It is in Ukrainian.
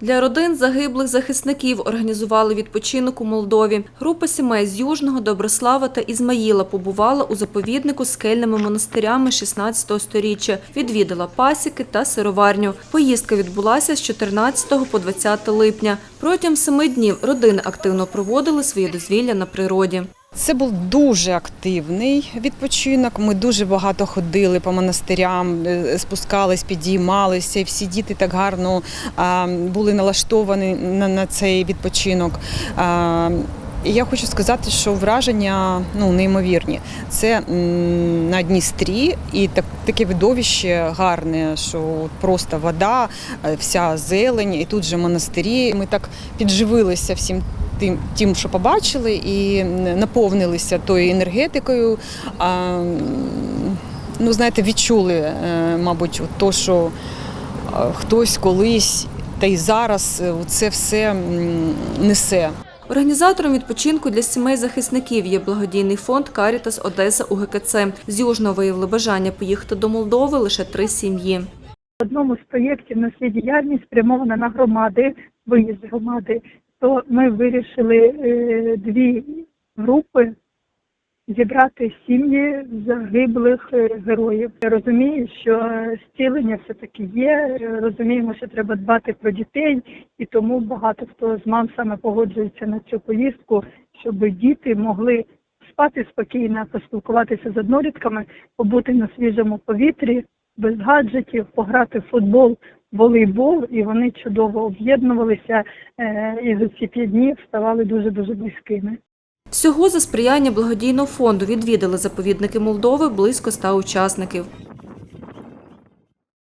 Для родин загиблих захисників організували відпочинок у Молдові. Група сімей з Южного, Доброслава та Ізмаїла побувала у заповіднику з скельними монастирями 16 сторіччя, відвідала пасіки та сироварню. Поїздка відбулася з 14 по 20 липня. Протягом семи днів родини активно проводили своє дозвілля на природі. Це був дуже активний відпочинок. Ми дуже багато ходили по монастирям, е, спускались, підіймалися. І всі діти так гарно були налаштовані на, цей відпочинок. І я хочу сказати, що враження ну, неймовірні. Це на Дністрі і так, таке видовище гарне, що просто вода, е, вся зелень, і тут же монастирі. Ми так підживилися всім тим, тим, що побачили, і наповнилися тою енергетикою. А, ну, знаєте, відчули, е, мабуть, то, що е, хтось колись та й зараз е, це все несе. Організатором відпочинку для сімей захисників є благодійний фонд Карітас Одеса УГКЦ. З Южного виявили бажання поїхати до Молдови лише три сім'ї. В одному з проєктів на свій діяльність спрямована на громади, виїзд громади, то ми вирішили е, дві групи зібрати сім'ї загиблих е, героїв. Я розумію, що зцілення все-таки є. е, Розуміємо, що треба дбати про дітей, і тому багато хто з мам саме погоджується на цю поїздку, щоб діти могли спати спокійно, поспілкуватися з однолітками, побути на свіжому повітрі, без гаджетів, пограти в футбол, волейбол, і вони чудово об'єднувалися е, і за ці п'ять днів ставали дуже дуже близькими. Всього за сприяння благодійного фонду відвідали заповідники Молдови близько ста учасників.